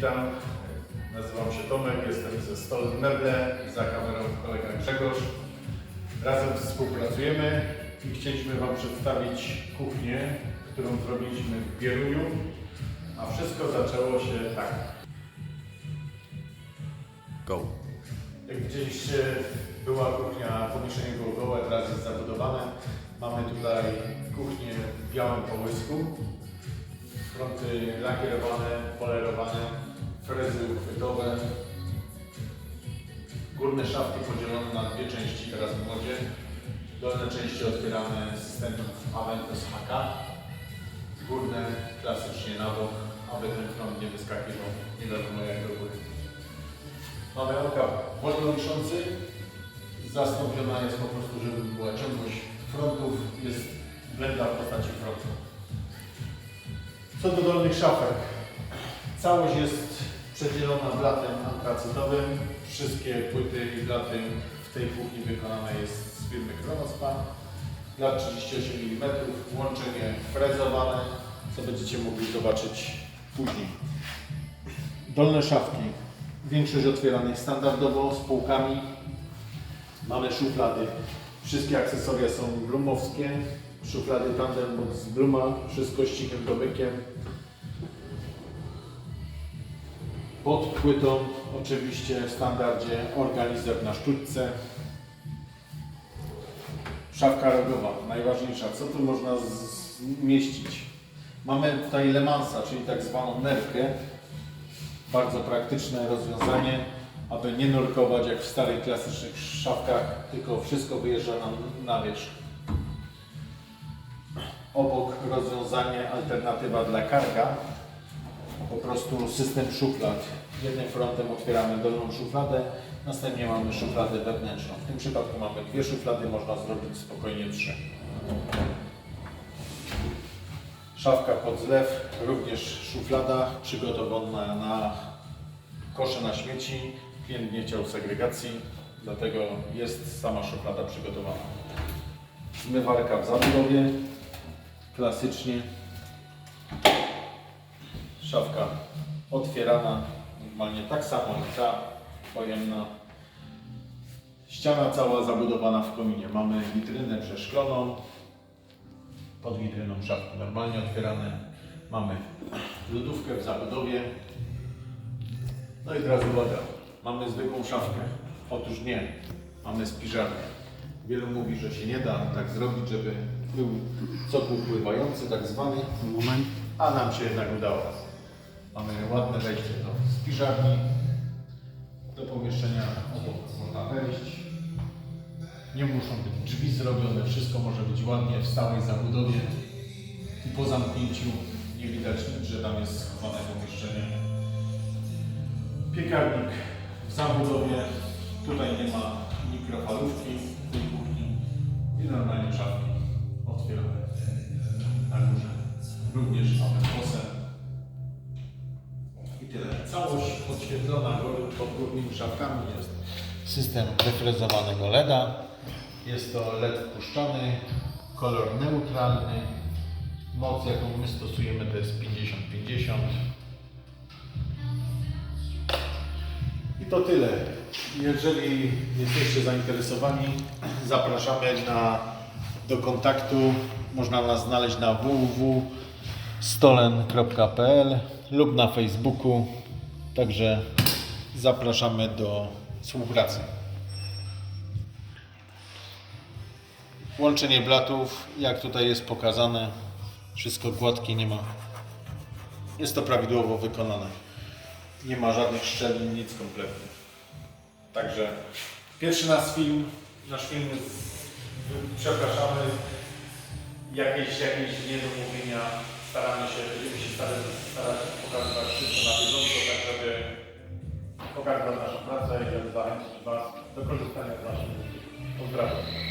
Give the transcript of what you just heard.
Witam, nazywam się Tomek, jestem ze Stol Meble i za kamerą kolega Grzegorz. Razem współpracujemy i chcieliśmy Wam przedstawić kuchnię, którą zrobiliśmy w Bieruniu, a wszystko zaczęło się tak. Go. Jak widzieliście, była kuchnia, pomieszczenie było gołe, teraz jest zabudowane. Mamy tutaj kuchnię w białym połysku. Fronty lakierowane, polerowane, frezy uchwytowe. Górne szafki podzielone na dwie części teraz w modzie. Dolne części otwierane systemem Aventus HK. Górne klasycznie na bok, aby ten front nie wyskakiwał nie wiadomo jak do góry. Mamy oka wolno wiszący. Zastąpiona jest po prostu, żeby była ciągłość frontów. Jest blenda w postaci frontu. Co do dolnych szafek. Całość jest przedzielona blatem antracytowym. Wszystkie płyty i blaty w tej kuchni wykonane jest z firmy Kronospa. Blat 38 mm, łączenie frezowane, co będziecie mogli zobaczyć później. Dolne szafki. Większość otwieranych standardowo z półkami. Mamy szuflady. Wszystkie akcesoria są blumowskie. Szuflady tandem z bluma, wszystko ścigiem dobykiem. Pod płytą oczywiście w standardzie organizer na sztućce. Szafka rogowa, najważniejsza. Co tu można zmieścić? Mamy tutaj lemansa, czyli tak zwaną nerkę. Bardzo praktyczne rozwiązanie, aby nie nurkować jak w starych klasycznych szafkach, tylko wszystko wyjeżdża nam na wierzch. Obok rozwiązanie, alternatywa dla karga, po prostu system szuflad. Jednym frontem otwieramy dolną szufladę, następnie mamy szufladę wewnętrzną. W tym przypadku mamy dwie szuflady, można zrobić spokojnie trzy. Szafka pod zlew, również szuflada przygotowana na kosze na śmieci. Klient nie chciał segregacji, dlatego jest sama szuflada przygotowana. Zmywarka w zabudowie, klasycznie. Szafka otwierana, normalnie tak samo jak ta pojemna. Ściana cała zabudowana w kominie. Mamy witrynę przeszkloną, pod witryną szafki normalnie otwierane. Mamy lodówkę w zabudowie. No i teraz uwaga, mamy zwykłą szafkę. Otóż nie, mamy spiżarnię. Wielu mówi, że się nie da tak zrobić, żeby był cokół pływający, tak zwany, Moment. a nam się jednak udało. Mamy ładne wejście do spiżarni, do pomieszczenia obok można wejść. Nie muszą być drzwi zrobione, wszystko może być ładnie w stałej zabudowie i po zamknięciu nie widać nic, że tam jest schowane pomieszczenie. Piekarnik w zabudowie, tutaj nie ma mikrofalówki w tej kuchni i normalnie szafki Całość podświetlona góry- pod górnymi szafkami jest system wyfrezowanego LEDa. Jest to LED wpuszczony, kolor neutralny. Moc jaką my stosujemy to jest 50-50. I to tyle. Jeżeli jesteście zainteresowani, zapraszamy na, do kontaktu. Można nas znaleźć na www.stolen.pl lub na Facebooku. Także zapraszamy do współpracy. Łączenie blatów, jak tutaj jest pokazane, wszystko gładkie, nie ma. Jest to prawidłowo wykonane. Nie ma żadnych szczelin, nic kompletnie. Także pierwszy nasz film, nasz film przepraszamy, jakieś, jakieś niedomówienia, staramy się, będziemy się starać, starać pokazać naszą pracę i zachęcić Was do korzystania z naszych usług. Pozdrawiam.